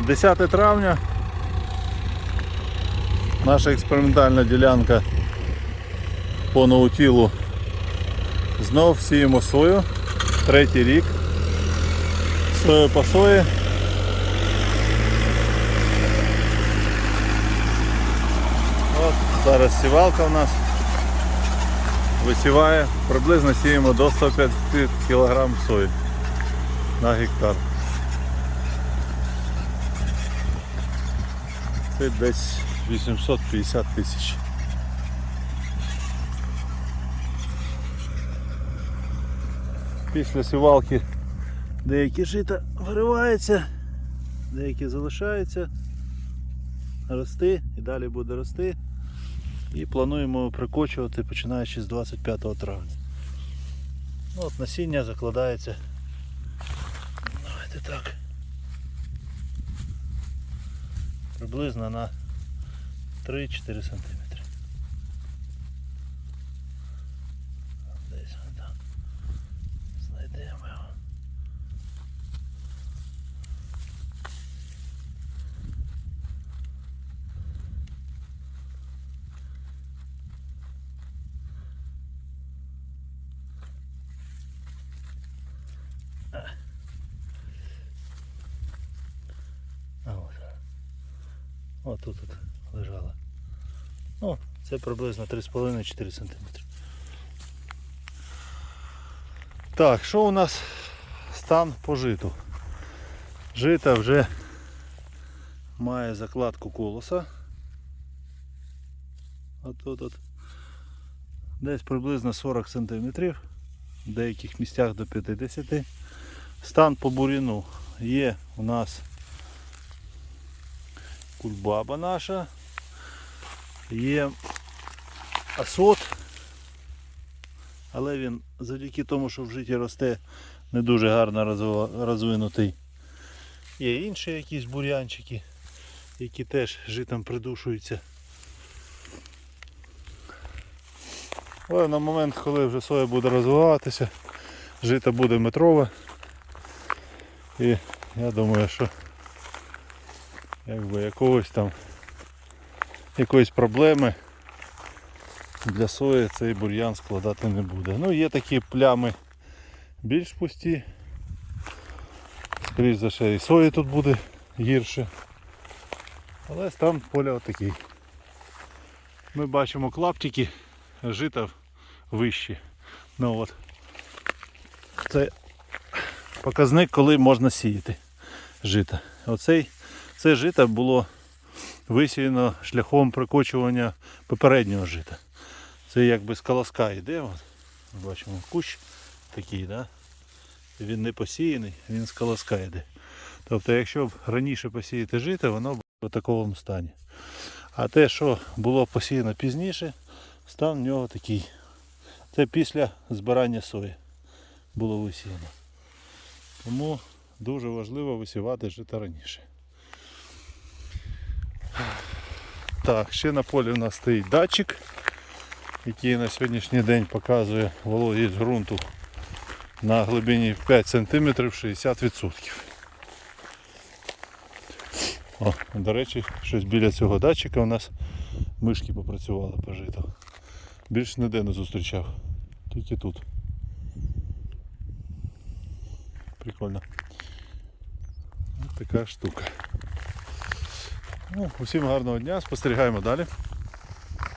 10 травня. Наша експериментальна ділянка по наутілу. Знов сіємо сою. Третій рік. Сою по сої. От, зараз сівалка у нас висіває. Приблизно сіємо до 150 кг сої на гектар. Це десь 850 тисяч. Після сівалки деякі жита вириваються, деякі залишаються рости і далі буде рости. І плануємо прикочувати починаючи з 25 травня. Ну, от насіння закладається. Давайте так. Приблизно на 3-4 см. Десь ми там знайдемо його. О, тут от лежала. Ну, це приблизно 3,5-4 см. Так, що у нас стан по житу? Жита вже має закладку колоса. От тут от. Десь приблизно 40 см, в деяких місцях до 50 Стан по буріну є у нас кульбаба наша, є асот, але він завдяки тому, що в житті росте не дуже гарно розвинутий. Є інші якісь бур'янчики, які теж житом придушуються. Але на момент, коли вже соя буде розвиватися, жито буде метрове. І я думаю, що якби якогось там якоїсь проблеми для сої цей бур'ян складати не буде. Ну є такі плями більш пусті. Скоріше за все і сої тут буде гірше. Але стан поля отакий. Ми бачимо клаптики, жита вищі. Ну от. Це показник, коли можна сіяти жита. Оцей, це жита було висіяно шляхом прикочування попереднього жита. Це якби з колоска йде. От. Бачимо кущ такий, да? він не посіяний, він з колоска йде. Тобто, якщо б раніше посіяти жито, воно б в такому стані. А те, що було посіяно пізніше, стан в нього такий. Це після збирання сої було висіяно. Тому дуже важливо висівати жито раніше. Так, ще на полі у нас стоїть датчик, який на сьогоднішній день показує вологість ґрунту на глибині 5 см 60%. О, до речі, щось біля цього датчика у нас мишки попрацювали по житу. Більше ніде не зустрічав. Тільки тут. Прикольно. Ось така штука. Ну, усім гарного дня, спостерігаємо далі.